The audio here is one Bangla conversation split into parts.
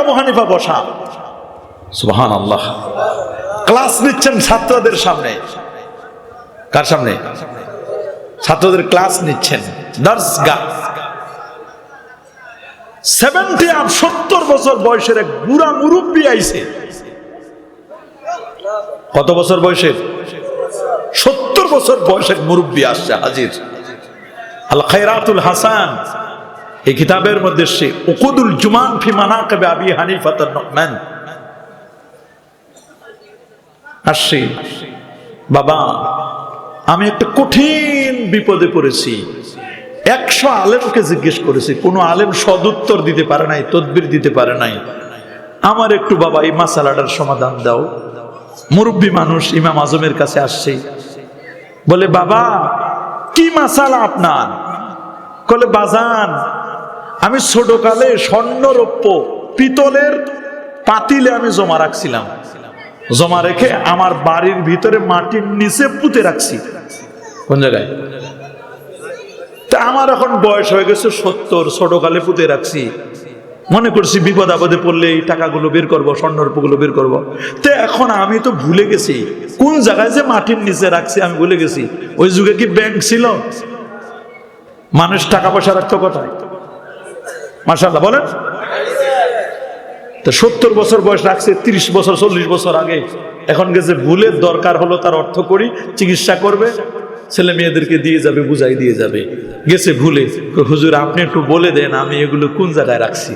আবু হানিফা বসা। সুবহান আল্লাহ ক্লাস নিচ্ছেন ছাত্রদের সামনে। কার সামনে? ছাত্রদের ক্লাস নিচ্ছেন। দর্শগা সেভেন্টি আর সত্তর বছর বয়সের এক বুড়া মুরব্বী আইছে। কত বছর বয়সের? সত্তর বছর বয়সের মুরব্বী আসছে হাজির। আল খায়রাতুল হাসান। এই কিতাবের মধ্যে সে উকুদুল জুমান ফি মানাকিব আবি হানিফাত নুমান আসছে বাবা, আমি একটা কঠিন বিপদে পড়েছি। একশো আলেমকে জিজ্ঞেস করেছি, কোনো আলেম সদুত্তর দিতে পারে নাই, তদবির দিতে পারে নাই। আমার একটু বাবা, এই মাসালাটার সমাধান দাও। মুরব্বী মানুষ, ইমাম আজমের কাছে আসছে। বলে, বাবা, কি মাসালা আপনার? কলে, বাজান আমি ছোটকালে স্বর্ণরৌপ্য পিতলের পাতিলে আমি জমা রাখছিলাম। জমা রেখে আমার বাড়ির ভিতরে মাটির নিচে পুঁতে রাখছি। কোন জায়গায়? তা আমার এখন বয়স হয়ে গেছে সত্তর, ছোটকালে পুঁতে রাখছি। মনে করছি বিপদ আপদে পড়লে এই টাকাগুলো বের করব, স্বর্ণরূপগুলো বের করব। তো এখন আমি তো ভুলে গেছি। কোন জায়গায় যে মাটির নিচে রাখছি আমি ভুলে গেছি। ওই যুগে কি ব্যাংক ছিল? মানুষ টাকা পয়সা রাখতো কোথায়? মার্শাল্লাহ বলেন। তো সত্তর বছর বয়স রাখছে, তিরিশ বছর, চল্লিশ বছর আগে। এখন গেছে, ভুলের দরকার হলো তার অর্থ করি, চিকিৎসা করবে, ছেলে মেয়েদেরকে দিয়ে যাবে, বুঝাই দিয়ে যাবে। গেছে ভুলে হুজুর, আপনি একটু বলে দেন, আমি এগুলো কোন জায়গায় রাখছি?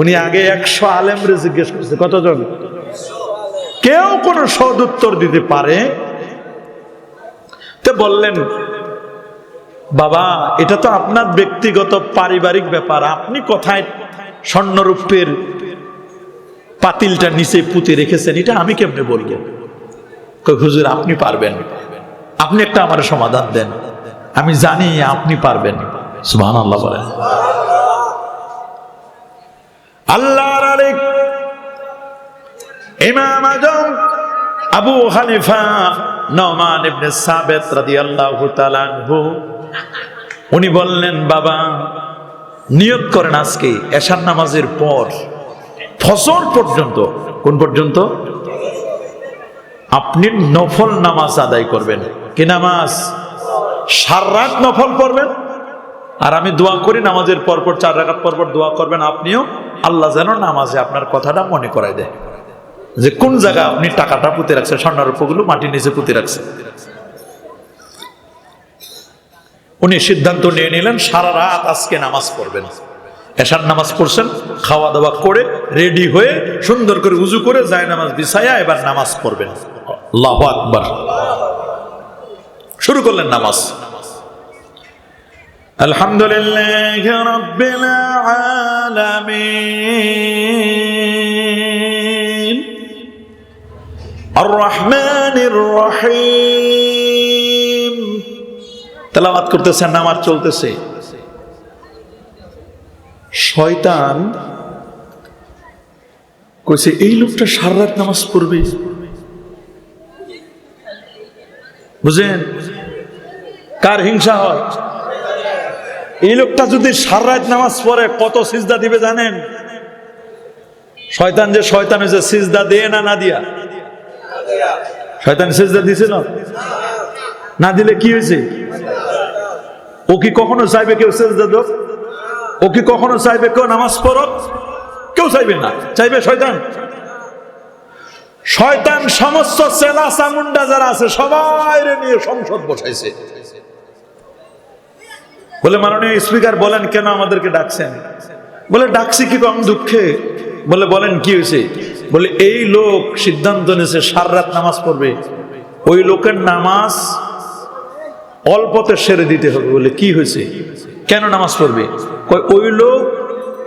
উনি আগে একশো আলেমরে জিজ্ঞেস করছে, কতজন? কেউ কোনো সদ উত্তর দিতে পারে। তো বললেন বাবা, এটা তো আপনার ব্যক্তিগত পারিবারিক ব্যাপার। আপনি কোথায় স্বর্ণরূপের পাতিলটা নিচে পুঁতে রেখেছেন? এটা আমি কেমনে বলব? হুজুর, আপনি পারবেন। আপনি একটা আমার সমাধান দেন। আমি জানি আপনি পারবেন। সুবহান আল্লাহ বলেন। আল্লাহর আরেক আবু হানিফা নমান ইবনে সাবেত আনহু উনি বললেন, বাবা, নিয়ত করেন আজকে এশার নামাজের পর ফসল পর্যন্ত। কোন পর্যন্ত? আপনি নফল নামাজ আদায় করবেন। কি নামাজ? সার রাত নফল পড়বেন? আর আমি দোয়া করি নামাজের পরপর, চার রাখাত পরপর দোয়া করবেন, আপনিও আল্লাহ যেন নামাজে আপনার কথাটা মনে করাই দেয় যে কোন জায়গা আপনি টাকাটা পুঁতে রাখছেন, স্বর্ণারূপগুলো মাটির নিচে পুঁতে রাখছেন। উনি সিদ্ধান্ত নিয়ে নিলেন, সারা রাত আজকে নামাজ পড়বেন। এশার নামাজ পড়ছেন খাওয়া দাওয়া করে রেডি হয়ে সুন্দর করে উজু করে যায় নামাজ বিছায়া এবার নামাজ পড়বেন। আল্লাহ আকবার। শুরু করলেন নামাজ। আলহামদুলিল্লাহ রাব্বিল আলামিন। আর রহমানির রহিম। তেলাওয়াত করতেছে, নামাজ চলতেছে। শয়তান কইছে, এই লোকটা সারা রাত নামাজ পড়বে। বুঝেন? কার হিংসা হয়? এই লোকটা যদি সারা রাত নামাজ পড়ে, কত সিজদা দিবে জানেন? শয়তান যে শয়তান হয়েছে সিজদা দিয়ে না না দিয়া? শয়তান সিজদা দিছিল না দিলে কি হয়েছে? ও কি কখনো চাইবে কেউ সেজদা ও কি কখনো চাইবে কেউ নামাজ পড়ো কেউ চাইবে না। চাইবে শয়তান? শয়তান সমস্ত সেনা চামুন্ডা যারা আছে সবাই নিয়ে সংসদ বসাইছে। বলে মাননীয় স্পিকার, বলেন কেন আমাদেরকে ডাকছেন? বলে, ডাকছি কি কম দুঃখে? বলে, বলেন কি হয়েছে? বলে, এই লোক সিদ্ধান্ত নিয়েছে, সার রাত নামাজ পড়বে। ওই লোকের নামাজ অল্পতে সেরে দিতে হবে বলে কি হয়েছে? কেন নামাজ পড়বে? ওই লোক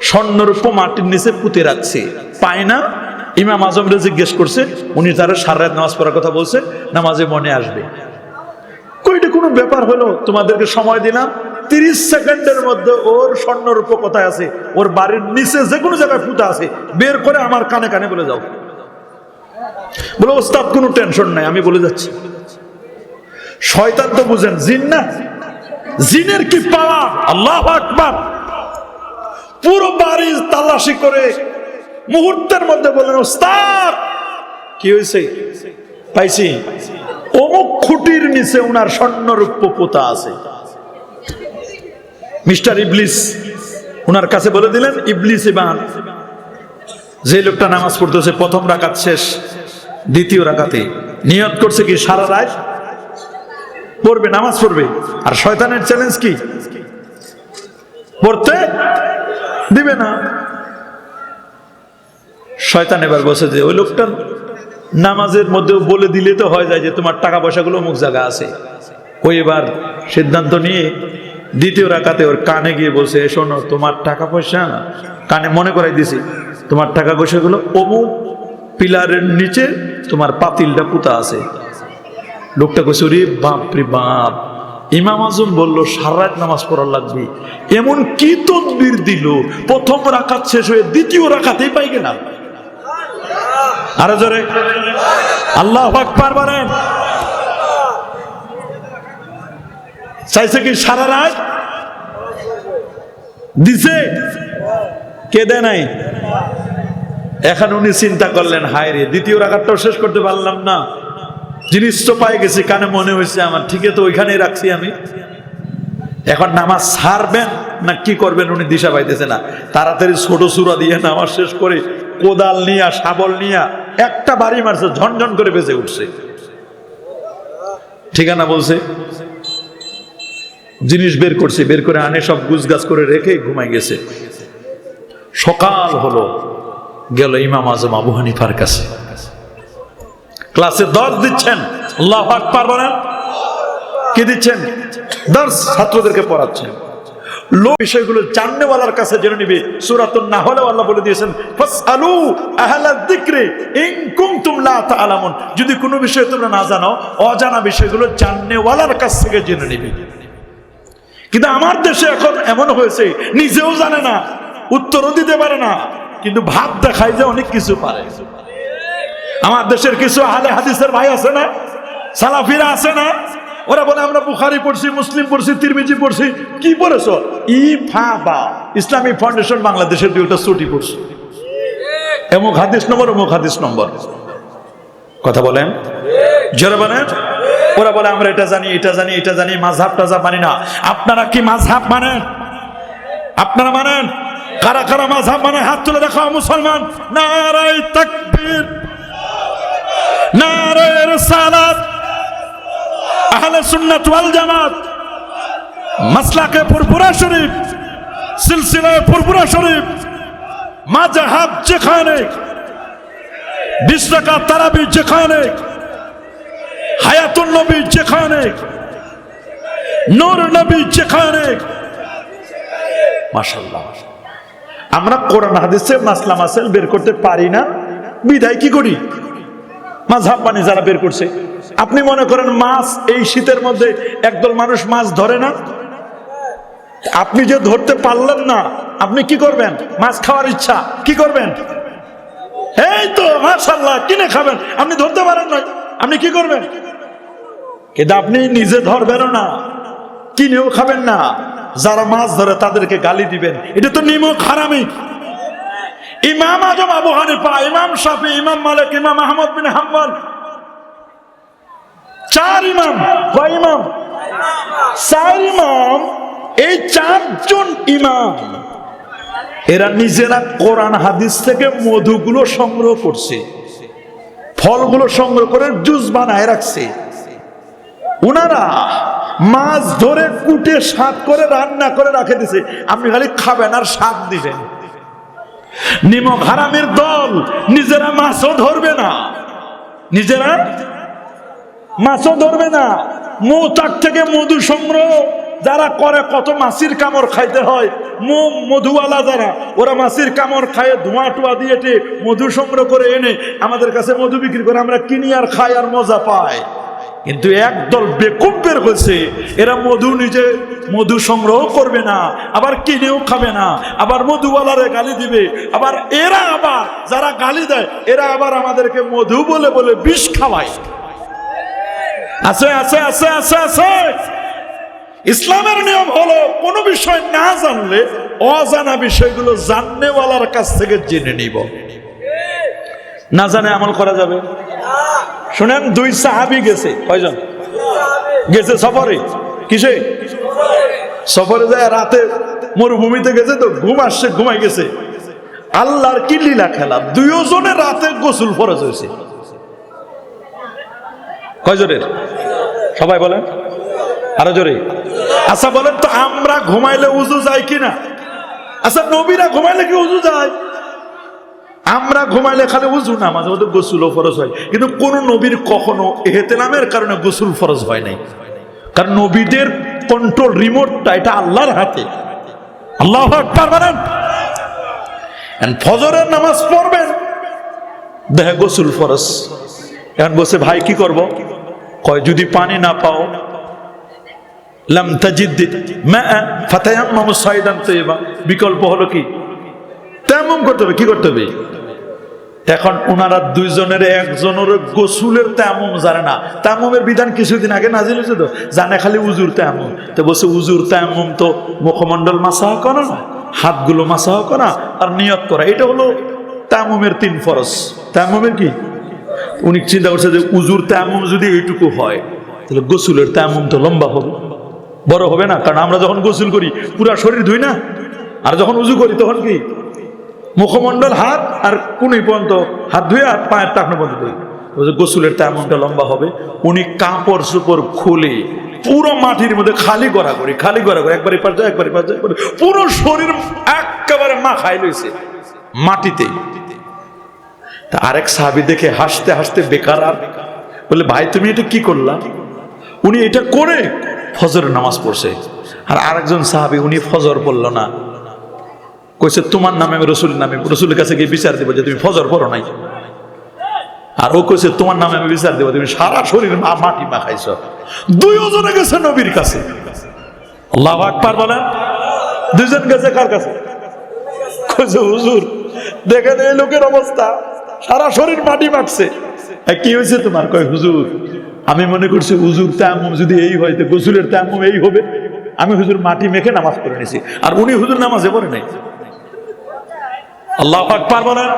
স্বর্ণরূপ মাটির নিচে পুঁতে রাখছে। পায় না? ইমাম আজমরে জিজ্ঞেস করছে, উনি তারা সারা রাত নামাজ পড়ার কথা বলছে, নামাজে মনে আসবে। কইটা কোনো ব্যাপার হলো? তোমাদেরকে সময় দিলাম। তিরিশ সেকেন্ডের মধ্যে ওর স্বর্ণরূপ কোথায় আছে? ওর বাড়ির নিচে যে কোনো জায়গায় পুঁতা আছে। বের করে আমার কানে কানে বলে যাও। বলে, ওস্তাদ, কোনো টেনশন নাই, আমি বলে যাচ্ছি। শয়তান তো বুঝেন জিন না? জিনের কি পাওয়ার আল্লাহ আকবার। পুরো বাড়ি তালাশি করে মুহূর্তের মধ্যে বললেন, ওস্তাদ, কি হয়েছে পাইছি। অমুক খুঁটির নিচে ওনার স্বর্ণরূপ্য পোতা আছে। মিস্টার ইবলিস ওনার কাছে বলে দিলেন, ইবলিস ইবান যে লোকটা নামাজ পড়তেছে, প্রথম রাকাত শেষ, দ্বিতীয় রাকাতে নিয়ত করছে কি সারা রাত? পড়বে, নামাজ পড়বে। আর শয়তানের চ্যালেঞ্জ কি? পড়তে দিবে না। শয়তান এবার বসে যে, ওই লোকটা নামাজের মধ্যেও বলে দিলে তো হয় যায় যে, তোমার টাকা পয়সাগুলো অমুক জায়গা আছে। ওই এবার সিদ্ধান্ত নিয়ে দ্বিতীয় রাকাতে ওর কানে গিয়ে বসে শোনো, তোমার টাকা পয়সা কানে মনে করাই দিছি। তোমার টাকা পয়সাগুলো অমুক পিলারের নিচে তোমার পাতিলটা পুতা আছে। লোকটা কইছে রে বাপ রে বাপ। ইমাম আজম বলল, সারা রাত নামাজ পড়া লাগবে। এমন কি তদবির দিল? প্রথম রাকাত শেষ হয়ে দ্বিতীয় রাকাতেই পাই গেলাম। আরও জোরে। আল্লাহ আকবার বলেন। চাইছে কি সারা রাত? দিছে? কে দেয় নাই? এখন উনি চিন্তা করলেন, হায় রে, দ্বিতীয় রাখারটাও শেষ করতে পারলাম না। জিনিস তো পাই গেছি, কানে মনে হয়েছে আমার, ঠিকই তো ওইখানেই রাখছি আমি। এখন নামাজ ছাড়বেন না কি করবেন উনি দিশা পাইতেছে না। তাড়াতাড়ি ছোট সুরা দিয়ে নামাজ শেষ করে কোদাল নিয়া, শাবল নিয়া, একটা বাড়ি মারছে, ঝনঝন করে বেঁচে উঠছে। ঠিকানা বলছে? জিনিস বের করছে, বের করে আনে, সব গুছগাছ করে রেখে ঘুমাই গেছে। সকাল হলো, গেল ইমাম আজম আবু হানিফার কাছে। ক্লাসে দশ দিচ্ছেন। আল্লাহ আকবার বলেন কি দিচ্ছেন? দর্শ ছাত্রদেরকে পড়াচ্ছেন। লো বিষয়গুলো জাননেওয়ালার কাছে জেনে নিবে। সুরাতুন না হলেও আল্লাহ বলে দিয়েছেন, ফাসআলু আহলা যিকরি ইন কুনতুম লা তাআলামুন। যদি কোনো বিষয় তোমরা না জানো, অজানা বিষয়গুলো জাননেওয়ালার কাছ থেকে জেনে নিবে। কিন্তু আমার দেশে এখন এমন হয়েছে, নিজেও জানে না, উত্তরও দিতে পারে না, কিন্তু ভাব দেখায় যে অনেক কিছু পারে। আমার দেশের কিছু আহলে হাদিসের ভাই আছে না? সালাফিরা আছে না? ওরা বলে, আমরা বুখারি পড়ছি, মুসলিম পড়ছি, তিরমিজি পড়ছি। কি পড়েছ? ই ফা বা ইসলামিক ফাউন্ডেশন বাংলাদেশের দুইটা ছুটি পড়ছি। এমুক হাদিস নম্বর, অমুক হাদিস নম্বর। কথা বলেন? জোরে বলেন? ওরা বলে, আমরা এটা জানি এটা জানি এটা জানি, মাঝহাব টাঝাব মানি না। আপনারা কি মাঝহাব মানেন? আপনারা মানেন? কারা কারা মাঝহাব মানে? হাত তুলে দেখাও, মুসলমান। নারাই তাকবীর। নারায় রিসালাত আহলে সুন্নাত ওয়াল জামাত। মাসলাকে ফুরফুরা শরীফ, সিলসিলায় ফুরফুরা শরীফ মাযহাব যেখানে, বিশ টাকা তারাবি যেখানে হায়াতুল নবী যেখানে, নূর নবী যেখানে। মাশাআল্লাহ। আমরা কোরআন হাদিসে মাসলা মাসাইল বের করতে পারি না। বিদায় কি করি? মাঝহাব পানি যারা বের করছে। আপনি মনে করেন মাছ এই শীতের মধ্যে একদল মানুষ মাছ ধরে না? আপনি যে ধরতে পারলেন না, আপনি কি করবেন? মাছ খাওয়ার ইচ্ছা, কি করবেন? এই তো মাশাল্লাহ কিনে খাবেন। আপনি ধরতে পারেন না আপনি কি করবেন? কিন্তু আপনি নিজে ধরবেন না, কিনেও খাবেন না। যারা মাছ ধরে তাদেরকে গালি দিবেন, এটা তো নিমক, হারামি। ইমাম আজম আবু হানিফা, ইমাম শাফি, ইমাম মালিক, ইমাম আহমদ বিন হাম্বল। চার ইমাম, কয় ইমাম? চার ইমাম, এই চারজন ইমাম। এরা নিজেরা কোরআন, হাদিস থেকে মধুগুলো সংগ্রহ করছে। ফলগুলো সংগ্রহ করে জুস বানায় রাখছে। ওনারা মাছ ধরে কুটে শাক করে রান্না করে রাখে দিছে। আপনি খালি খাবেন আর শাক দিবেন। নিমক হারামের দল নিজেরা মাছও ধরবে না। নিজেরা মাছও ধরবে না। মৌতাক থেকে মধু সংগ্রহ যারা করে, কত মাছির কামড় খাইতে হয়। মো মধুওয়ালা যারা, ওরা মাছির কামড় খায় ধোঁয়া টোয়া দিয়ে মধু সংগ্রহ করে এনে আমাদের কাছে মধু বিক্রি করে আমরা কিনি আর খাই আর মজা পাই কিন্তু একদল বেকুব বের হয়েছে। এরা মধু নিজে মধু সংগ্রহ করবে না, আবার কিনেও খাবে না, আবার মধুওয়ালারে গালি দিবে, আবার এরা আবার যারা গালি দেয়, এরা আবার আমাদেরকে মধু বলে বলে বিষ খাওয়ায়। আছে আছে আছে আছে আছে। ইসলামের নিয়ম হলো, কোনো বিষয় না জানলে অজানা বিষয়গুলো জাননেওয়ালার কাছ থেকে জেনে নিব। না জানে আমল করা যাবে? শুনেন, দুই সাহাবি গেছে। কয়জন? গেছে সফরে। কিসে? সফরে যায় রাতে মরুভূমিতে গেছে তো, ঘুম আসছে, ঘুমাই গেছে। আল্লাহর কি লীলা খেলা? দুইজনে রাতে গোসল ফরজ হয়েছে। কয়জনের? সবাই বলেন। আরও জোরে। আচ্ছা বলেন তো, আমরা ঘুমাইলে উজু যায় কিনা? আচ্ছা নবীরা ঘুমাইলে কি উজু যায়? আমরা ঘুমাইলে খালি উজু না মাঝে মধ্যে গোসুলও ফরজ হয়। কিন্তু কোন নবীর কখনো এহতেলামের কারণে গোসুল ফরজ হয় নাই। কারণ নবীদের কন্ট্রোল রিমোটটা এটা আল্লাহর হাতে। আল্লাহ ফজরের নামাজ পড়বেন, দেখে গোসুল ফরজ। এখন বসে ভাই, কি করব? কয়, যদি পানি না পাও, লাম তাজিদ মা, ফাতায়াম্মামু সাইদান তাইয়্যিবা বিকল্প হলো কি? তেমন করতে হবে, কি করতে হবে? এখন ওনারা দুইজনের একজনের গোসুলের তেমন জানে না। তেমমের বিধান কিছুদিন আগে নাজিল হয়েছে তো, জানে খালি উজুর তেমন। তো বলছে, উজুর তেমন তো মুখমণ্ডল মাসাহ করা না, হাতগুলো মাসাহ করা আর নিয়ত করা। এটা হলো তেমমের তিন ফরজ। তেমমের কি? উনি চিন্তা করছে যে উজুর তেমন যদি এইটুকু হয়, তাহলে গোসুলের তেমন তো লম্বা হবে। বড় হবে না, কারণ আমরা যখন গোসুল করি, পুরা শরীর ধুই না? আর যখন উজু করি, তখন কি? মুখমণ্ডল হাত আর কুনি পর্যন্ত হাত ধুয়ে আর পায়ের টাকনো পর্যন্ত গোসলের তেমনটা লম্বা হবে। উনি কাপড় সুপড় খুলে পুরো মাটির মধ্যে খালি করা করি, খালি করা করি, একবার এপার যায়, একবার এপার যায় পুরো শরীর একেবারে মা খাই লইছে মাটিতে। তা আরেক সাহাবি দেখে হাসতে হাসতে বেকার আর বলে, ভাই, তুমি এটা কি করলা? উনি এটা করে ফজরের নামাজ পড়ছে। আর আরেকজন সাহাবি, উনি ফজর পড়ল না। কইছে, তোমার নামে আমি রসুলের নামে, রসুলের কাছে গিয়ে বিচার দেবো যে তুমি ফজর পড়ো নাই। আর ও কইছে, তোমার নামে আমি বিচার দেবো, তুমি সারা শরীর মাটি মা খাইছ দুই ওজনে গেছে নবীর কাছে। আল্লাহ আকবার বলেন। দুইজন গেছে কার কাছে? কইছে, হুজুর দেখেন এই লোকের অবস্থা। সারা শরীর মাটি মাখছে। কি হয়েছে তোমার? কয়, হুজুর, আমি মনে করছি হুজুর তেমন যদি এই হয়, তো গোসুলের তেমন এই হবে। আমি হুজুর মাটি মেখে নামাজ পড়ে নিছি। আর উনি হুজুর নামাজে পড়ে নাই। আল্লাহ আকবার বলেন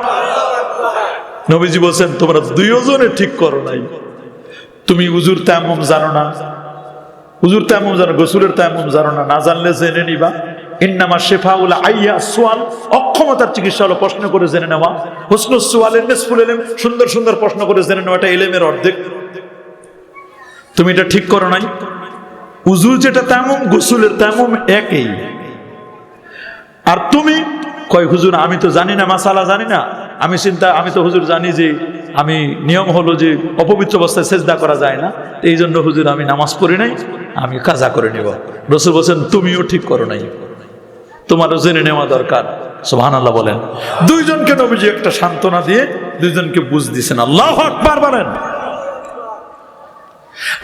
নবীজি বলছেন, তোমরা দুইজনে ঠিক করো নাই। তুমি হুজুর তেমন জানো না। হুজুর তেমন জানো, গোসুলের তেমন জানো না। না জানলে জেনে নিবা। ইন্নামা শেফাউল আইয়া সোয়াল। অক্ষমতার চিকিৎসা হলো প্রশ্ন করে জেনে নেওয়া। সোয়ালের এলেম, সুন্দর সুন্দর প্রশ্ন করে জেনে নেওয়া, এটা এলেমের অর্ধেক। তুমি এটা ঠিক করো নাই? উজু যেটা তেমন গোসুলের তেমন একই। আর তুমি কয়, হুজুর, আমি তো জানি না, মাসালা জানি না। আমি চিন্তা, আমি তো হুজুর জানি যে আমি নিয়ম হলো যে অপবিত্র অবস্থায় সেজদা করা যায় না। এই জন্য হুজুর, আমি নামাজ পড়ি নাই, আমি কাজা করে নেব। রসুল বলছেন, তুমিও ঠিক করো নাই। তোমারও জেনে নেওয়া দরকার। সোহান আল্লাহ বলেন। দুইজনকে নবীজি একটা সান্ত্বনা দিয়ে দুইজনকে বুঝ দিছেন। আল্লাহ আকবার বলেন।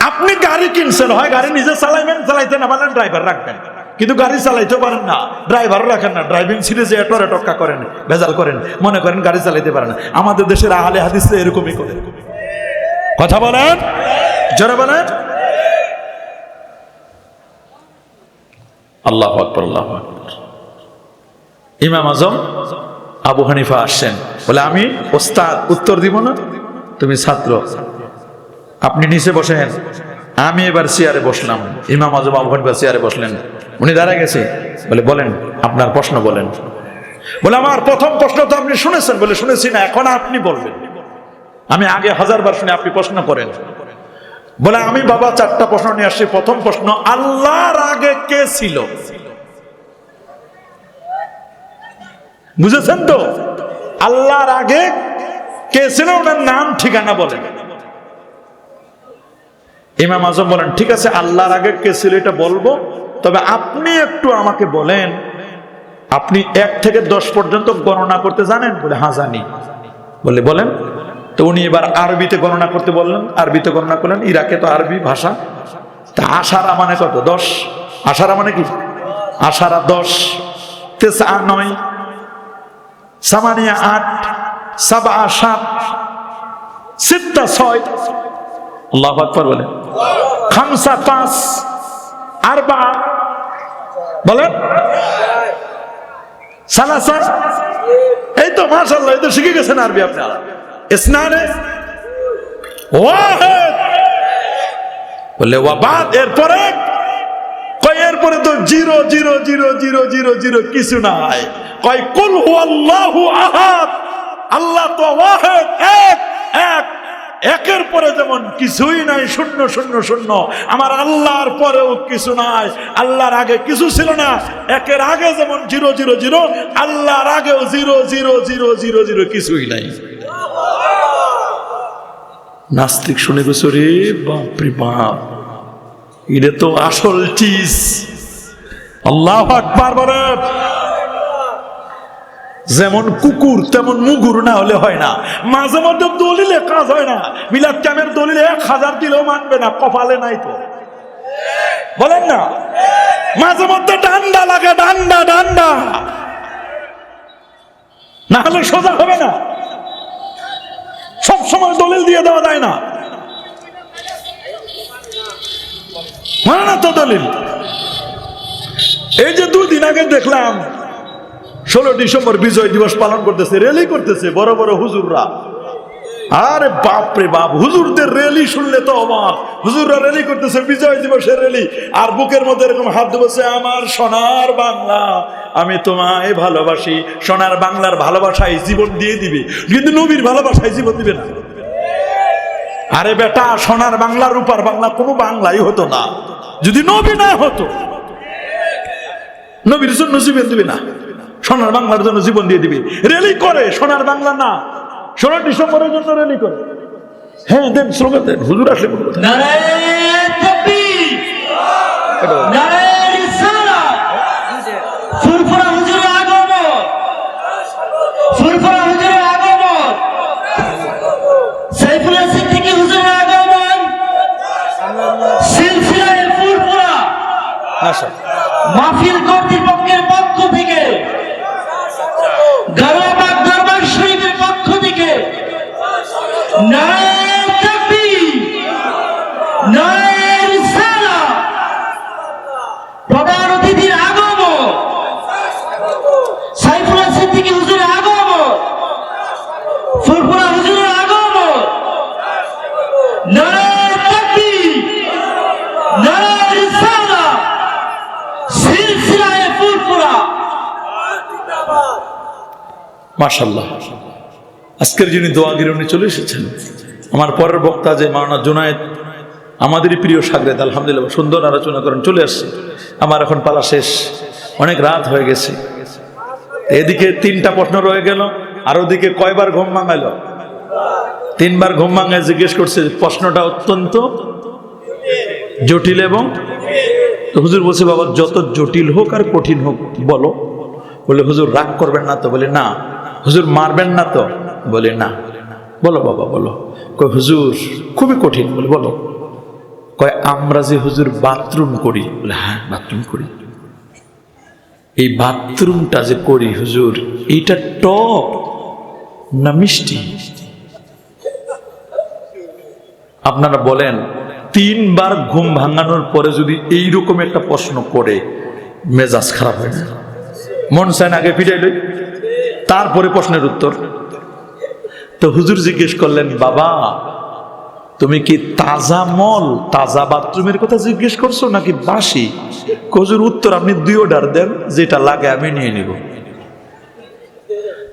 আপনি গাড়ি কিনছেন, হয় গাড়ি নিজে চালাইবেন, চালাইতে না ড্রাইভার রাখবেন। কিন্তু গাড়ি চালাইতে পারেন না। ড্রাইভারও রাখেন না। ড্রাইভিং সিটে যে এটরে টক্কা করেন, ভেজাল করেন, মনে করেন গাড়ি চালাইতে পারেন না। আমাদের দেশের আহলে হাদিস এরকমই করে। কথা বলেন? জোরে বলেন? আল্লাহ আকবর, আল্লাহ ইমাম আজম আবু হানিফা আসছেন। বলে, আমি ওস্তাদ, উত্তর দিব না? তুমি ছাত্র। আপনি নিচে বসেন। আমি এবার চেয়ারে বসলাম। ইমাম আজম আবু হানিফা চেয়ারে বসলেন। উনি দাঁড়া গেছে। বলে, বলেন, আপনার প্রশ্ন বলেন। বলে, আমার প্রথম প্রশ্ন তো আপনি শুনেছেন। বলে, শুনেছি না, এখন আপনি বলবেন। আমি আগে হাজারবার শুনে আপনি প্রশ্ন করেন। বলে, আমি বাবা চারটা প্রশ্ন নিয়ে আসছি। প্রথম প্রশ্ন, আল্লাহর আগে কে ছিল? বুঝেছেন তো? আল্লাহর আগে কে ছিল? ওনার নাম ঠিকানা বলেন। ইমাম আজম বলেন, ঠিক আছে, আল্লাহর আগে কে ছিল এটা বলব, তবে আপনি একটু আমাকে বলেন, আপনি এক থেকে দশ পর্যন্ত গণনা করতে জানেন? বলে হ্যাঁ জানি। বলে, বলেন। তো উনি এবার আরবিতে গণনা করতে বললেন, আরবিতে গণনা করলেন, ইরাকে তো আরবি ভাষা। তা আশারা মানে কত? দশ? আশারা মানে কি? আশারা দশ, তেসা নয়, সামানিয়া আট, সাবা সাত, সিত্তা ছয়। আল্লাহ আকবর বলেন খামসা পাঁচ আরবা, বলেন? সালাসা? এই তো মাশাআল্লাহ, এই তো শিখে গেছেন আরবি আপনারা। ইসনানে? ওয়াহিদ! বলে ওয়াবাদ এরপরে? কয়, এরপরে তো zero zero zero zero zero zero, কিছু নাই। কয়, কুল হুয়াল্লাহু আহাদ, আল্লাহ তো ওয়াহিদ, এক এক। একের পরে যেমন কিছুই নাই, শূন্য শূন্য শূন্য। আমার আল্লাহর পরেও কিছু নাই, আল্লাহর আগে কিছু ছিল না। একের আগে যেমন জিরো জিরো জিরো, আল্লাহর আগেও zero zero zero zero zero কিছুই নাই। নাস্তিক শুনে গেছো রে বাপরে বাপ এটা তো আসল চিজ। আল্লাহ আকবার বলেন। যেমন কুকুর, তেমন মুগুর না হলে হয় না। মাঝে মধ্যে দলিলে কাজ হয় না। মিলাদ ক্যামের দলিলে এক হাজার দিলেও মানবে না, কপালে নাই তো। বলেন না? মাঝে মধ্যে ডান্ডা লাগে, ডান্ডা ডান্ডা। না হলে সোজা হবে না। সব সময় দলিল দিয়ে দেওয়া যায় না। মানে না তো দলিল? এই যে দুদিন আগে দেখলাম ষোলো ডিসেম্বর বিজয় দিবস পালন করতেছে রেলি করতেছে, বড় বড় হুজুররা। আরে বাপ রে বাপ, হুজুরদের রেলি শুনলে তো অবাক। হুজুররা রেলি করতেছে, বিজয় দিবসের রেলি আর বুকের মধ্যে এরকম হাত দেবছে আমার সোনার বাংলা, আমি তোমায় ভালোবাসি। সোনার বাংলার ভালোবাসায় জীবন দিয়ে দিবে। কিন্তু নবীর ভালোবাসায় জীবন দিবে না। আরে বেটা, সোনার বাংলা, রূপার বাংলা, কোনো বাংলাই হতো না। যদি নবী না হতো, নবীর জন্য জীবন দিবে না। সোনার বাংলার জন্য জীবন দিয়ে দিবে। রেলি করে সোনার বাংলা না। ষোলো ডিসেম্বরের জন্য রেলি করে। হ্যাঁ দেন স্লোগান দেন। হুজুর আসলে কোনো কথা। নারায়ণ তাকবীর নারায়ণ রিসালাত ফুরফুরা হুজুরের আগমন ফুরফুরা হুজুরের আগমন সাইফুল্লাহ সিদ্দিকী হুজুরের আগমন সিলসিলায় ফুরফুরা মাহফিল কর্তৃপক্ষের পক্ষ থেকে গারোবাগ দরবার শরীফের পক্ষ থেকে নারায়ণ তাকবীর নারায়ণ রিসালাত প্রধান অতিথির আগমন সাইফুল্লাহ সিদ্দিকী হুজুরের আগমন ফুরফুরা হুজুরের আগমন নারায়ণ তাকবীর নারায়ণ রিসালাত সিলসিলায়ে ফুরফুরা মাশাল্লাহ আজকের যিনি দোয়াগির উনি চলে এসেছেন। আমার পরের বক্তা যে মাওলানা জুনায়েদ, আমাদেরই প্রিয় সাগরেদ, আলহামদুলিল্লাহ, সুন্দর আলোচনা করেন, চলে আসছে। আমার এখন পালা শেষ। অনেক রাত হয়ে গেছে। এদিকে তিনটা প্রশ্ন রয়ে গেল, আর ওদিকে কয়বার ঘুম ভাঙাইল তিনবার ঘুম ভাঙায় জিজ্ঞেস করছে, প্রশ্নটা অত্যন্ত জটিল এবং হুজুর বলছে, বাবা, যত জটিল হোক আর কঠিন হোক, বলো। বলে, হুজুর, রাগ করবেন না তো? বলে, না। হুজুর মারবেন না তো? বলে, না। বলো বাবা, বলো। কয়, হুজুর, খুবই কঠিন। বলে, বলো। কয়, আমরা যে হুজুর বাথরুম করি। বলে হ্যাঁ বাথরুম করি। এই বাথরুমটা যে করি, হুজুর, এইটা টপ না মিষ্টি? আপনারা বলেন, তিনবার ঘুম ভাঙানোর পরে যদি এইরকম একটা প্রশ্ন করে, মেজাজ খারাপ হয় মন চায় আগে ফিরাইল তারপরে প্রশ্নের উত্তর। তো হুজুর জিজ্ঞেস করলেন, বাবা, তুমি কি তাজা মল, তাজা বাথরুমের কথা জিজ্ঞেস করছ নাকি বাসি? হুজুর, উত্তর আপনি দুই অর্ডার দেন, যেটা লাগে আমি নিয়ে নিব।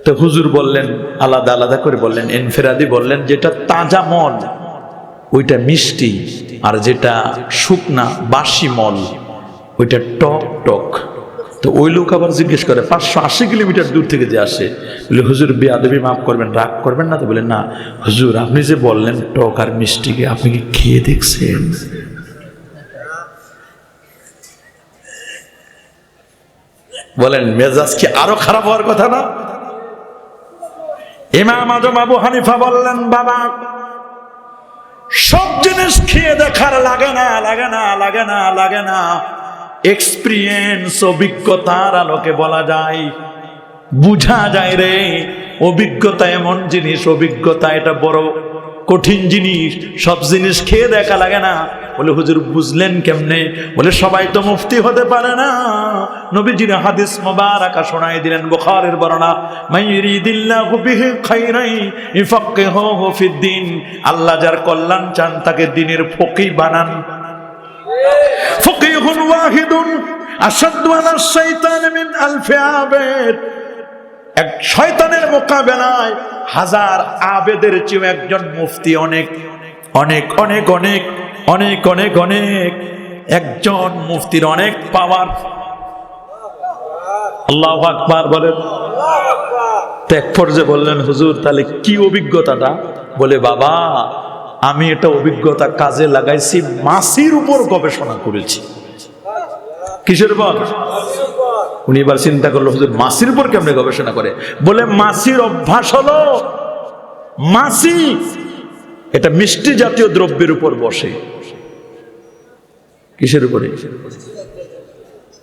তো হুজুর বললেন, আলাদা আলাদা করে বললেন, এনফেরাদি বললেন, যেটা তাজা মল, ওইটা মিষ্টি, আর যেটা শুকনা বাসি মল, ওইটা টক টক। তো ওই লোক আবার জিজ্ঞেস করে, পাঁচশো আশি কিলোমিটার দূর থেকে যে আসে, বলে, হুজুর, বেয়াদবি মাফ করবেন, রাগ করবেন না? তো বলে, না, হুজুর, আপনি যে বললেন টক আর মিষ্টিকে, আপনি কি খেয়ে দেখছেন? বলেন, মেজাজ কি আরও খারাপ হওয়ার কথা না? ইমাম আজম আবু হানিফা বললেন, বাবা, সব জিনিস খেয়ে দেখার লাগে না লাগে না লাগে না লাগে না এক্সপিরিয়েন্স অভিজ্ঞতার আলোকে বলা যায়। বুঝা যায় রে, অভিজ্ঞতা এমন জিনিস, অভিজ্ঞতা এটা বড় কঠিন জিনিস, সব জিনিস খেয়ে দেখা লাগে না। বলে হুজুর বুঝলেন কেমনে? বলে সবাই তো মুফতি হতে পারে না। নবীজির হাদিস মোবার মোবারকা শোনাই দিলেন বুখারের বর্ণনা মাইরিদিল্লাহু বিহি খাইরাই ইফাক্কিহুহু ফিদ্দিন আল্লাহ যার কল্যাণ চান তাকে দিনের ফকি বানান। ফকিহুন ওয়াহিদুন আসাদু আলা শাইতান মিন আলফি আবেদ। এক শয়তানের মোকাবেলায় হাজার আবেদের চেয়েও একজন মুফতি অনেক অনেক অনেক অনেক অনেক অনেক অনেক। একজন মুফতির অনেক পাওয়ার। আল্লাহ আকবার বলেন। তো এক পর্যায়ে বললেন, হুজুর, তাহলে কি অভিজ্ঞতাটা? বলে, বাবা আমি এটা অভিজ্ঞতা কাজে লাগাইছি, মাসির উপর গবেষণা করেছি। কিসের বল উনি এবার চিন্তা করল, হুজুর, মাসির উপর কেমনে গবেষণা করে? বলে, মাসির অভ্যাস হলো, মাসি, এটা মিষ্টি জাতীয় দ্রব্যের উপর বসে। কিসের উপরে?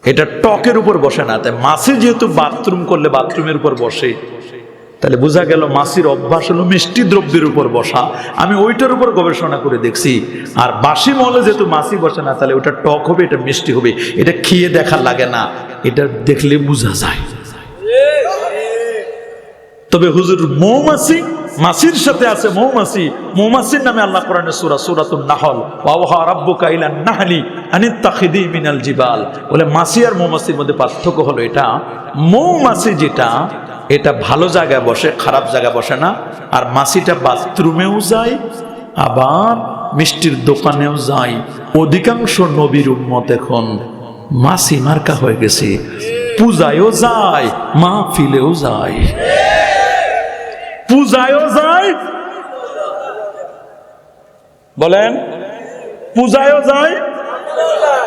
এটা টকের উপর বসে না, তাই মাসি যেহেতু বাথরুম করলে বাথরুমের উপর বসে। তাহলে বোঝা গেল মাসির অভ্যাস হলো মিষ্টি দ্রব্যের উপর বসা। আমি ওইটার উপর গবেষণা করে দেখছি। আর বাসি মলে যেহেতু মাসি বসে না, তাহলে ওটা টক হবে, এটা মিষ্টি হবে। এটা খেয়ে দেখা লাগে না, এটা দেখলে বোঝা যায়। তবে হুজুর মৌমাছি মাসির সাথে আছে মৌমাছি। মৌমাছির নামে আল্লাহ কোরআনে সুরা সূরাতুন নাহল, ওয়া রাব্বুকা ইলান নাহলি আনিত্তাখিদি মিনাল জিবাল। বলে মাসি আর মৌমাছির মধ্যে পার্থক্য হলো এটা, মৌমাছি যেটা, এটা ভালো জায়গায় বসে, খারাপ জায়গায় বসে না, আর মাছিটা বাথরুমেও যায়, আবার মিষ্টির দোকানেও যায়। অধিকাংশ নবীর উম্মত এখন মাসি মার্কা হয়ে গেছে। পূজায়ও যায় মা ফিলেও যায়। পূজায়ও যায়। বলেন, পূজায়ও যায়।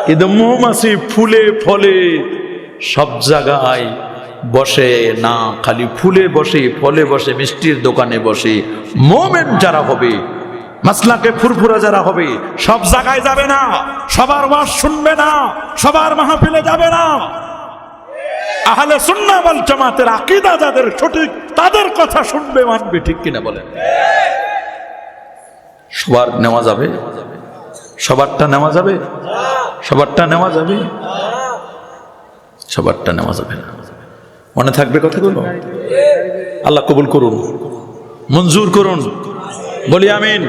কিন্তু মৌমাছি ফুলে ফলে সব জায়গায় বসে না, খালি ফুলে বসে, ফলে বসে, মিষ্টির দোকানে বসে। মোমেন যারা হবে, মাসলাকে ফুরফুরা যারা হবে, সব জায়গায় যাবে না, সবার ওয়াজ শুনবে না, সবার মাহফিলে যাবে না। আহলে সুন্নাহ ওয়াল জামাতের আকীদা যাদের সঠিক, তাদের কথা শুনবে, মানবে, ঠিক কিনা বলেন? সবার নেওয়া যাবে? সবারটা নেওয়া যাবে? সবারটা নেওয়া যাবে? সবারটা নেওয়া যাবে না। মনে থাকবে কথাগুলো? আল্লাহ কবুল করুন। মঞ্জুর করুন। বলি আমিন।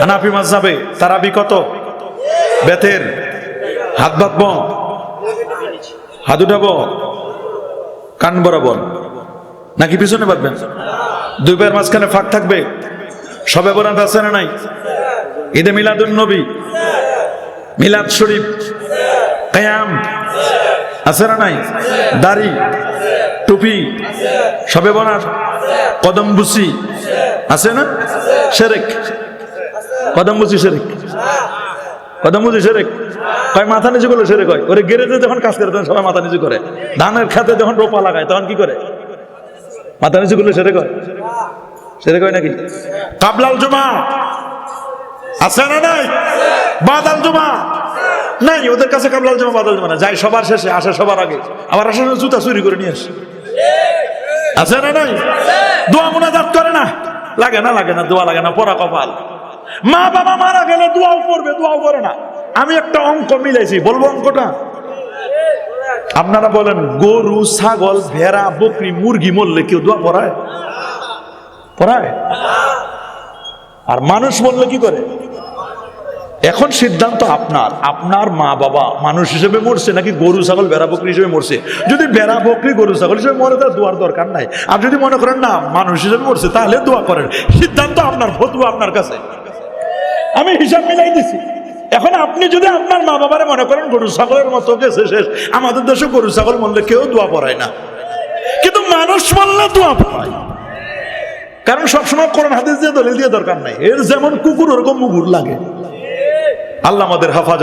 হানাফি মাঝাবে তারাবি কত? বেতের। হাত বাঁধব? হাত উঠাবো? কান বরাবর। নাকি পিছনে বাঁধবেন? দুই পায়ের মাঝখানে ফাঁক থাকবে। সবে বরাত আছে না নাই? ঈদে মিলাদুন নবী। মিলাদ শরীফ। কায়াম আছে না নাই? দাড়ি। টুপি। সবে বরাত। কদম বুসি। আছে না? সেরেক। কদম বুসি সেরেক। কদম বুঝি সেরেক? কয় মাথা নিচু করলে সেরেক হয়। ওরে গেরেজে যখন কাজ করে তখন সবাই মাথা নিচু করে। ধানের খাতে যখন রোপা লাগায় তখন কি করে? মাথা নিচু করলে সেরেক হয়? সেরেক হয় নাকি? কাবলাল জমা। আছে না নাই? বাদাল জমা। নাই ওদের কাছে কাবলাল জমা বাদাল জমা না। যাই সবার শেষে আসে সবার আগে। আবার আসে না জুতা চুরি করে নিয়ে আসে। আছে না নাই? দোয়া মোনাজাত করে না? লাগে না লাগে না দোয়া লাগে না পড়া কপাল। মা বাবা মারা গেলে দোয়াও পড়বে, দোয়াও করে না। আমি একটা অঙ্ক মিলেছি বলব অঙ্কটা? আপনারা বলেন, গরু, ছাগল, ভেড়া, বকরি, মুরগি মরলে কেউ দোয়া পড়ায়? পড়ায়? আর মানুষ বললে কি করে? এখন সিদ্ধান্ত আপনার। আপনার মা বাবা মানুষ হিসেবে মরছে নাকি গরু, ছাগল বেড়া বকরি হিসেবে মরছে? যদি বেড়া বকরি, গরু, ছাগল হিসেবে মরে তার দোয়ার দরকার নাই। আর যদি মনে করেন না, মানুষ হিসেবে মরছে, তাহলে দোয়া করেন। সিদ্ধান্ত আপনার, ফতুয়া আপনার কাছে। আমি হিসাব মিলাই দিছি। এখন আপনি যদি আপনার মা বাবারে মনে করেন গরু ছাগলের মতো গেছে শেষ, আমাদের দেশে গরু ছাগল মরলে কেউ দোয়া পড়ায় না। কিন্তু মানুষ মরলে দোয়া পড়ায়। কারণ সবসময় কোরআন হাদিস দিয়ে দলিল দিয়ে দরকার নাই। এর যেমন কুকুর, ওরকম মুগুর লাগে। আল্লাহ আমাদের হেফাজত